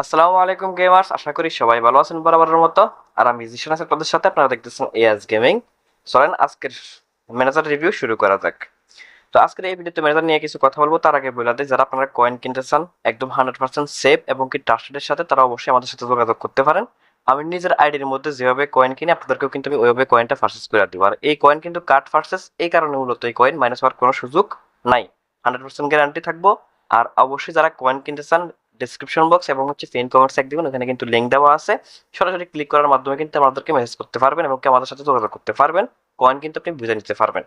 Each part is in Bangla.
আসসালামু আলাইকুম গেমার্স, আশা করি সবাই ভালো আছেন বরাবরের মতো। আর আমি জিশন আছে আপনাদের সাথে, আপনারা দেখতেছেন এএস গেমিং চলেন আজকের ম্যানেজার রিভিউ শুরু করা যাক। তো আজকের এই ভিডিওতে ম্যানেজার নিয়ে কিছু কথা বলব, তার আগে বলে দিই, যারা আপনারা কয়েন কিনতে চান, একদম হান্ড্রেড পার্সেন্ট সেফ এবং কি ট্রাস্টেডের সাথে, তারা অবশ্যই আমাদের সাথে যোগাযোগ করতে পারেন। আমি নিজের আইডির মধ্যে যেভাবে কয়েন কিনি, আপনাদেরকেও কিন্তু আমি ওইভাবে কয়েনটা পারচেস করে দিব। আর এই কয়েন কিন্তু কার্ড পারচেস এই কারণে মূলত এই কয়েন মাইনাস হওয়ার কোনো সুযোগ নাই। হান্ড্রেড পার্সেন্ট গ্যারান্টি থাকব। আর অবশ্যই যারা কয়েন কিনতে চান ডিসক্রিপশন বক্স এবং হচ্ছে ফেন কমেন্টস এক দিবেন ওখানে কিন্তু লিঙ্ক দেওয়া আছে। সরাসরি ক্লিক করার মাধ্যমে কিন্তু আমাদেরকে মেসেজ করতে পারবেন এবং আমাদের সাথে যোগাযোগ করতে পারবেন। কয়েন কিন্তু আপনি বুঝে নিতে পারবেন।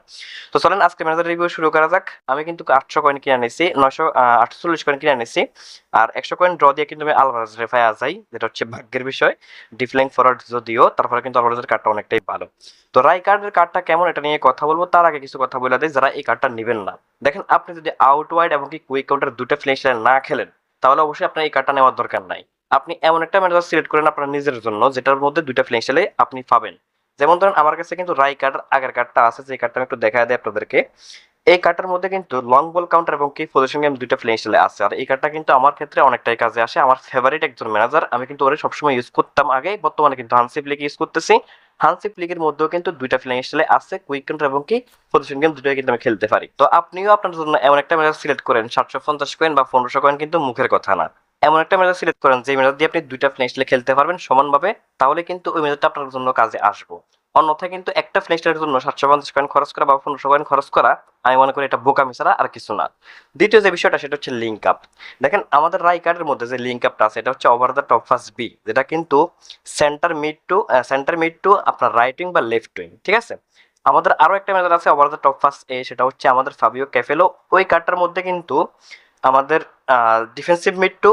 তো চলেন আজকে ম্যানেজার রিভিউ শুরু করা যাক। আমি কিন্তু আটশো কয়েন কিনে নিয়েছি নয়শো আটচল্লিশ কয়েন কিনে নিয়েছি আর একশো কয়েন ড্র দিয়ে কিন্তু আমি আলভারাজ রেফায় যাই, যেটা হচ্ছে ভাগ্যের বিষয়। ডিফলাইং ফরওয়ার্ড যদিও, তারপরে কিন্তু আলভারাজের কার্ডটা অনেকটাই ভালো। তো রাই কার্ডের কার্ডটা কেমন, এটা নিয়ে কথা বলব। তার আগে কিছু কথা বলে দেয় যারা এই কার্ডটা নেবেন না। দেখেন, আপনি যদি আউট ওয়াইড এবং কি কুইক কাউন্টার দুটো ফ্লেশ না খেলেন তাহলে অবশ্যই আপনার এই কার্ডটা নেওয়ার দরকার নাই। আপনি এমন একটা ম্যানেজার সিলেক্ট করেন আপনার নিজের জন্য, যেটার মধ্যে দুইটা ফ্লেক্সেলে আপনি পাবেন। যেমন ধরেন আমার কাছে কিন্তু রাই কার্ড আগের কার্ডটা আছে, যে কার্ডটা আমি একটু দেখা দেয় আপনাদেরকে। এই কার্ডটার মধ্যে কিন্তু লং বল কাউন্টার এবং কি পজিশন গেম দুইটা ফ্লেক্সেলে আছে। আর এই কার্ডটা কিন্তু আমার ক্ষেত্রে অনেকটাই কাজে আসে। আমার ফেভারিট একজন ম্যানেজার আমি কিন্তু ওরে সবসময় ইউজ করতাম আগে বর্তমানে কিন্তু হানসিপ লিগ ইউজ করতেছি। হানসিপ লিগের মধ্যেও কিন্তু দুইটা ফ্লেক্সেলে আছে। কুইক কাউন্টার এবং কি পজিশন গেম দুটোই কিন্তু আমি খেলতে পারি। তো আপনিও আপনার জন্য এমন একটা ম্যানেজার সিলেক্ট করেন, সাতশো পঞ্চাশ কয়েন বা পনেরোশো কয়েন কিন্তু মুখের কথা না। এমন একটা মেজার সিলেক্ট করেন যে মেজার দিয়ে আপনি দুইটা ফ্লেক্সলে খেলতে পারবেন সমানভাবে, তাহলে কিন্তু ওই মেজারটা আপনার জন্য কাজে আসব। অন্যথায় কিন্তু একটা ফ্লেক্সের জন্য সাতশো পঞ্চাশ কয়েন খরচ করা বা পনেরোশো কয়েন খরচ করা, আমি মনে করি এটা বোকামি ছাড়া আর কিছু না। দ্বিতীয় যে বিষয়টা, সেটা হচ্ছে লিঙ্ক আপ দেখেন, আমাদের রাই কার্ডের মধ্যে যে লিঙ্ক আপটা আছে, এটা হচ্ছে over the top first B যেটা কিন্তু centre mid to centre mid to আপনার রাইট উইং বা লেফট উইং ঠিক আছে? আমাদের আরও একটা মেজার আছে over the top first A সেটা হচ্ছে আমাদের ফাবিও ক্যাফেলো ওই কার্ডটার মধ্যে কিন্তু আমাদের defensive mid to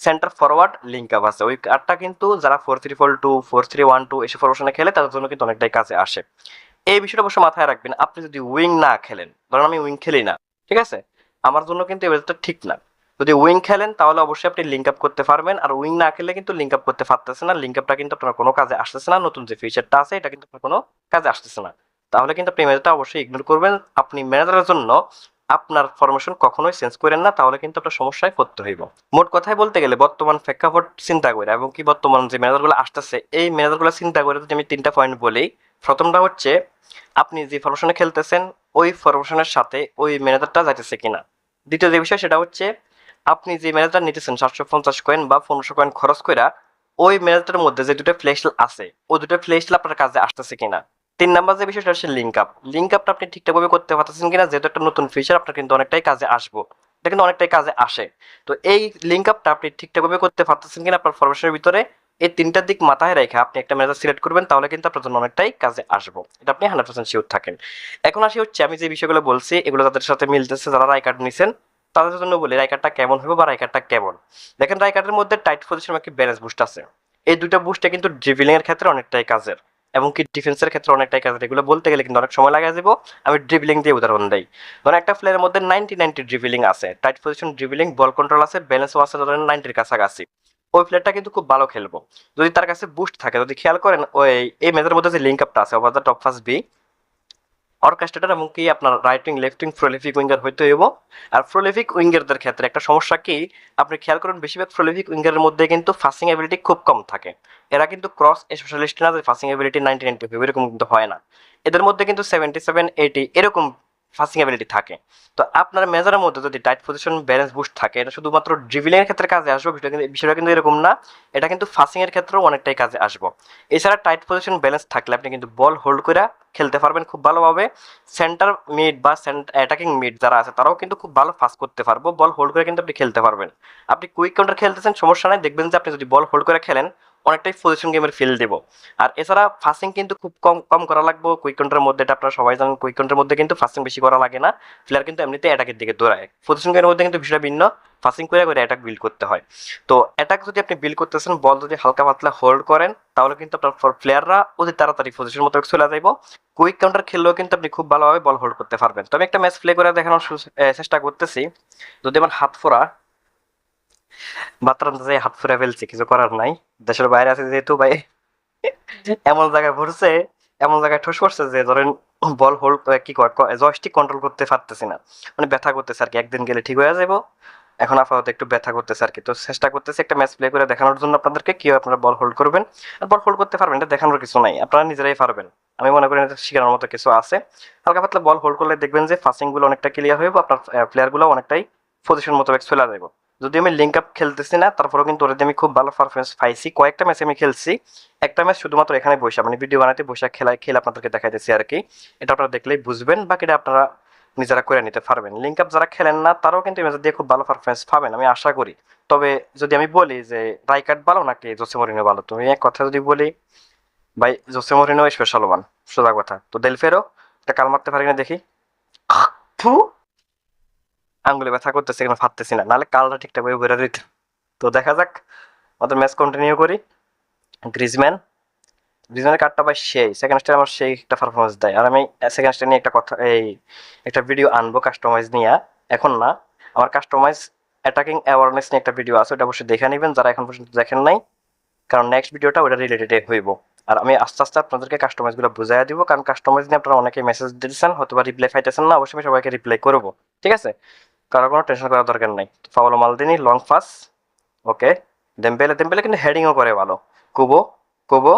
centre forward link up আছে। ওই কার্ডটা কিন্তু যারা four three four two four three one two এসব ফরমেশনে খেলে, তাদের জন্য কিন্তু অনেকটাই কাজে আসে। এই বিষয়টা অবশ্য মাথায় রাখবেন, আপনি যদি উইং না খেলেন, ধরেন আমি উইং খেলি না, ঠিক আছে? আমার জন্য কিন্তু এই ব্যাপারটা ঠিক না। যদি উইং খেলেন, তাহলে অবশ্যই আপনি লিঙ্ক আপ করতে পারবেন, আর উইং না খেলে কিন্তু লিঙ্ক আপ করতে পারতেছে না লিঙ্ক আপটা কিন্তু আপনার কোনো কাজে আসতেছে না, নতুন যে ফিচারটা আছে, এটা কিন্তু আপনার কোনো কাজে আসতেছে না। তাহলে কিন্তু আপনি ম্যানেজারটা অবশ্যই ইগনোর করবেন। আপনি ম্যানেজারের জন্য আপনার ফরমেশন কখনোই চেঞ্জ করেন না, তাহলে কিন্তু আপনার সমস্যায় পড়তে হইব। মোট কথায় বলতে গেলে বর্তমান প্রেক্ষাপট চিন্তা করে এবং কি বর্তমান যে ম্যানেজারগুলো আসতেছে, এই ম্যানেজারগুলো চিন্তা করে যদি আমি তিনটা পয়েন্ট বলি, প্রথমটা হচ্ছে আপনি যে ফরমেশনে খেলতেছেন, ওই ফরমেশনের সাথে ওই ম্যানেজারটা যাইতেছে কিনা। দ্বিতীয় যে বিষয় সেটা হচ্ছে, আপনি যে ম্যানেজার নিতেছেন, সাতশো পঞ্চাশ কয়েন বা পনেরোশো কয়েন খরচ করে ওই ম্যানেজারটার মধ্যে যে দুটো ফ্লেশল আছে, ওই দুটো ফ্লেশল আপনার কাজে আসতেছে কিনা। তিন নাম্বার যে বিষয়টা হচ্ছে লিঙ্ক আপ লিঙ্ক আপটা আপনি ঠিকঠাকভাবে করতে পারতেছেন কিনা, যেহেতু একটা নতুন ফিচার আপনার কিন্তু অনেকটাই কাজে আসব। এটা কিন্তু অনেকটাই কাজে আসে। তো এই লিঙ্ক আপটা আপনি ঠিকঠাকভাবে করতে পারতেছেন কিনা, আপনার ফরমেশনের ভিতরে, এই তিনটা দিক মাথায় রেখে আপনি একটা ম্যানেজার সিলেক্ট করবেন, তাহলে কিন্তু আপনার জন্য অনেকটাই কাজে আসব। এটা আপনি হান্ড্রেড পার্সেন্ট শিওর থাকেন। এখন আসি হচ্ছে, আমি যে বিষয়গুলো বলছি, এগুলো তাদের সাথে মিলতেছে, যারা রাই কার্ড নিছেন, তাদের জন্য বলি রাই কার্ডটা কেমন হবে বা রাই কার্ডটা কেমন? দেখেন রাই কার্ডের মধ্যে টাইট পজিশন একটি ব্যালেন্স বুস্ট আছে। এই দুটো বুস্টে কিন্তু ড্রিভিলিং এর ক্ষেত্রে অনেকটাই কাজের। এবং কি ডিফেন্সের ক্ষেত্রে অনেকটাই কাজ এগুলো বলতে গেলে কিন্তু অনেক সময় লাগা যাব আমি ড্রিবলিং দিয়ে উদাহরণ দিই। ধরো একটা প্লেয়ারের মধ্যে নাইনটি নাইনটি ড্রিবলিং আছে। Tight position dribbling ball control আছে ব্যালেন্সও আছে, ধরেন নাইনটির কাছাকাছি। ওই প্লেয়ারটা কিন্তু খুব ভালো খেলব। যদি তার কাছে বুস্ট থাকে, যদি খেয়াল করেন, ওই এই ম্যাচের মধ্যে যে লিঙ্ক আপটা আছে over the top first B orchestrator এবং কি আপনার right wing left wing prolific winger হইতে হইব। আর প্রলিফিক উইঙ্গারদের ক্ষেত্রে একটা সমস্যা কি, আপনি খেয়াল করুন বেশিরভাগ প্রলিফিক উইঙ্গারের মধ্যে কিন্তু ফাসিং অ্যাবিলিটি খুব কম থাকে। এরা কিন্তু ক্রস স্পেশালিস্ট না যে ফাসিং অ্যাবিলিটি নাইনটি নাইনটি এরকম কিন্তু হয় না। এদের মধ্যে কিন্তু সেভেন্টি সেভেন এইটি এরকম ফাসিং অ্যাবিলিটি থাকে। তো আপনার মেজারের মধ্যে যদি টাইট পজিশন ব্যালেন্স বুস্ট থাকে, এটা শুধুমাত্র ড্রিভিলিং এর ক্ষেত্রে কাজে আসবে, বিষয়টা কিন্তু বিষয়টা কিন্তু এরকম না। এটা কিন্তু ফাসিং এর ক্ষেত্রেও অনেকটাই কাজে আসব। এছাড়া টাইট পজিশন ব্যালেন্স থাকলে আপনি কিন্তু বল হোল্ড করে খেলতে পারবেন খুব ভালোভাবে। সেন্টার মিড বা সেন্টার অ্যাটাকিং মিড যারা আছে, তারাও কিন্তু খুব ভালো ফাস্ট করতে পারব। বল হোল্ড করে কিন্তু আপনি খেলতে পারবেন। আপনি কুইক কাউন্টার খেলতেছেন, সমস্যা নাই। দেখবেন যে আপনি যদি বল হোল্ড করে খেলেন অনেকটাই পজিশন গেমের ফিল দেবো। আর এছাড়া ফাস্টিং কিন্তু খুব কম কম করা লাগবে। কুইক কাউন্টারের মধ্যে এটা আপনারা সবাই জানেন কুইক কাউন্টারের মধ্যে কিন্তু ফাস্টিং বেশি করা লাগে না। প্লেয়ার কিন্তু এমনিতে অ্যাটাকের দিকে দৌড়ায়। পজিশন গেমের মধ্যে কিন্তু বিষয়টা ভিন্ন। ফাস্টিং করে করে অ্যাটাক বিল্ড করতে হয়। তো অ্যাটাক যদি আপনি বিল্ড করতেছেন বল যদি হালকা পাতলা হোল্ড করেন, তাহলে কিন্তু আপনার প্লেয়াররা অতি তাড়াতাড়ি পজিশন মতো চলে যাইব। কুইক কাউন্টার খেললেও কিন্তু আপনি খুব ভালোভাবে বল হোল্ড করতে পারবেন। তো আমি একটা ম্যাচ প্লে করে দেখানোর চেষ্টা করতেছি। যদি আমার হাত ফোরা হাত ফুরে ফেলছি, কিছু করার নাই। দেশের বাইরে আছে যেহেতু ভাই, এমন জায়গায় ভরছে এমন জায়গায় ঠোস করছে যে ধরেন বল হোল্ড কি জয়স্টিক কন্ট্রোল করতে পারতেছি না। মানে ব্যথা করতেছে আর কি, একদিন গেলে ঠিক হয়ে যাব এখন আপাতত একটু ব্যথা করতেছে আর কি। তো চেষ্টা করতেছি একটা ম্যাচ প্লে করে দেখানোর জন্য আপনাদেরকে কীভাবে আপনারা বল হোল্ড করবেন। আর বল হোল্ড করতে পারবেন, এটা দেখানোর কিছু নাই, আপনারা নিজেরাই পারবেন। আমি মনে করি শেখানোর মতো কিছু আছে। হালকা পাতলা বল হোল্ড করলে দেখবেন যে ফাসিংগুলো অনেকটা ক্লিয়ার হয়ে আপনার প্লেয়ারগুলো অনেকটাই পজিশন মোতাবেক চলে যাবে যদি আমি লিঙ্ক আপ খেলতেছি না, তারপরেও কিন্তু ওরা আমি খুব ভালো পারফরমেন্স পাইছি। কয়েকটা ম্যাচ আমি খেলছি। একটা ম্যাচ শুধুমাত্র এখানে বসে মানে ভিডিও বানাতে বসে খেলায় খেলে আপনাদেরকে দেখাইতেছি আর কি। এটা আপনারা দেখলেই বুঝবেন, বাকিটা আপনারা নিজেরা করে নিতে পারবেন। লিঙ্ক আপ যারা খেলেন না, তারাও কিন্তু ম্যাচ দিয়ে খুব ভালো পারফরমেন্স পাবেন, আমি আশা করি। তবে যদি আমি বলি যে, রাইকার্ড ভালো নাকি জোসে মরিনো ভালো? তুমি এক কথা যদি বলি, ভাই, জোসে মরিনো স্পেশাল ওয়ান সোজা কথা। তো দেলফেরও একটা কাল মারতে পারি না দেখি। আঙ্গুলে ব্যথা করতেছে কেন ফাটতেছি না। নাহলে কালটা ঠিকঠাক ভাবে বেরো দিত তো দেখা যাক, আমাদের ম্যাচ কন্টিনিউ করি। গ্রিজম্যান গ্রিজম্যানের কার্ডটা ভাই সেই। সেকেন্ড স্টার আমার সেই একটা পারফরমেন্স দেয়। আর আমি সেকেন্ড স্টার নিয়ে একটা কথা, এই একটা ভিডিও আনব কাস্টমাইজ নিয়ে। এখন না, আমার কাস্টমাইজ অ্যাটাকিং অ্যাওয়ারনেস নিয়ে একটা ভিডিও আছে, ওটা অবশ্যই দেখে নেবেন। যারা এখন পর্যন্ত দেখেন নাই, কারণ নেক্সট ভিডিওটা ওটা রিলেটেড হইব। আর আমি আস্তে আস্তে আপনাদেরকে কাস্টমাইজগুলো বুঝাই দিব। কারণ কাস্টমাইজ নিয়ে আপনারা অনেকে মেসেজ দিতেছেন হয়তো বা রিপ্লাই পাইতেছেন না, অবশ্যই আমি সবাইকে রিপ্লাই করব। ঠিক আছে? কারও কোনো টেনশন করার দরকার নাই। ফাওয়ালো মালদিনি লং পাস ওকে দেমবেলে দেমবেলে কিন্তু হেডিংও করে ভালো। কুবো কুবো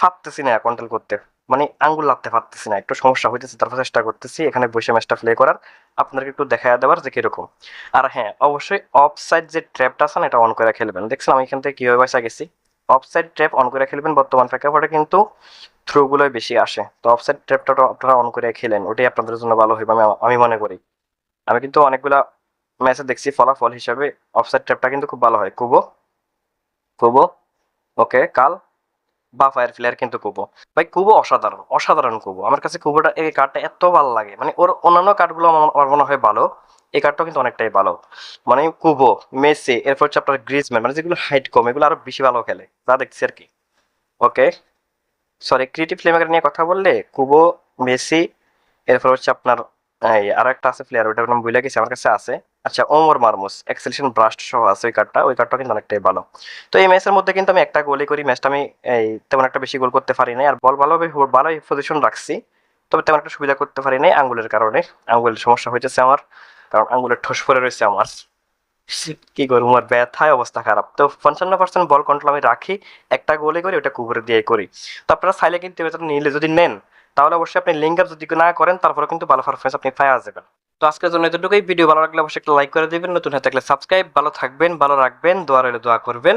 ফাটতেছি না কন্ট্রোল করতে। মানে আঙ্গুল লাগতে পারতেছি না, একটু সমস্যা হইতেছে, তারপর চেষ্টা করতেছি, এখানে বসে ম্যাচটা প্লে করার। আপনাদেরকে একটু দেখা দেওয়ার যে কীরকম। আর হ্যাঁ অবশ্যই অফ সাইড যে ট্র্যাপটা আছে না, এটা অন করে খেলবেন। দেখছেন আমি এখান থেকে কীভাবে পয়সা গেছি। অফ সাইড ট্র্যাপ অন করে খেলবেন, বর্তমান প্রেক্ষাপটে কিন্তু থ্রুগুলোই বেশি আসে। তো অফ সাইড ট্র্যাপটা আপনারা অন করে খেলেন, ওটাই আপনাদের জন্য ভালো হইবে আমি আমি মনে করি। আমি কিন্তু অনেকগুলা ম্যাচে দেখছি ফলাফল হিসাবে। অফসাইড ট্র্যাপটা কিন্তু খুব ভালো হয়। কুবো? কুবো? ওকে, কাল? বা ফায়ার প্লেয়ার কিন্তু কুবো। ভাই, কুবো অসাধারণ অসাধারণ কুবো। আমার কাছে কুবোটা, এই কার্ডটা এত ভালো লাগে। মানে ওর অন্যান্য কার্ডগুলো আমার মনে হয় ভালো। এই কার্ডটাও কিন্তু অনেকটাই ভালো। মানে কুবো, মেসি, এরপর হচ্ছে আপনার গ্রিজম্যান মানে যেগুলো হাইট কম, এগুলো আরও বেশি ভালো খেলে। যা দেখছি আর কি। ওকে? সরি ক্রিয়েটিভ ফ্লেমার নিয়ে কথা বললে, কুবো, মেসি, এরপর হচ্ছে আপনার এই আরও একটা আছে প্লেয়ার ওইটার নাম ভুলে গেছি, আমার কাছে আছে। আচ্ছা ওমর মারমুস এক্সেলেশন ব্রাস্ট সহ আছে ওই কার্ডটা ওই কার্ডটা কিন্তু অনেকটাই ভালো। তো এই ম্যাচের মধ্যে কিন্তু আমি একটা গোলই করি ম্যাচটা আমি, এই, তেমন একটা বেশি গোল করতে পারি নাই। আর বল ভালোভাবে ভালোই পজিশন রাখছি, তবে তেমন একটা সুবিধা করতে পারি নাই আঙ্গুলের কারণে। আঙ্গুলের সমস্যা হয়েছে আমার, কারণ আঙ্গুলের ঠোস পরে রয়েছে আমার। কি করব, আমার ব্যথায় অবস্থা খারাপ। তো পঞ্চান্ন পার্সেন্ট বল কন্ট্রোল আমি রাখি, একটা গোলে করি ওটা কুকুরে দিয়ে করি। তো আপনারা চাইলে কিন্তু নিলে যদি নেন তাহলে অবশ্যই আপনি লিঙ্ক আপ যদি না করেন তারপরে কিন্তু ভালো পারফরমেন্স আপনি পাওয়া যাবেন। তো আজকের জন্য এতটুকুই। ভিডিও ভালো লাগলে অবশ্যই একটা লাইক করে দেবেন। নতুন হয়ে থাকলে সাবস্ক্রাইব ভালো থাকবেন, ভালো রাখবেন, দোয়া রইলে, দোয়া করবেন।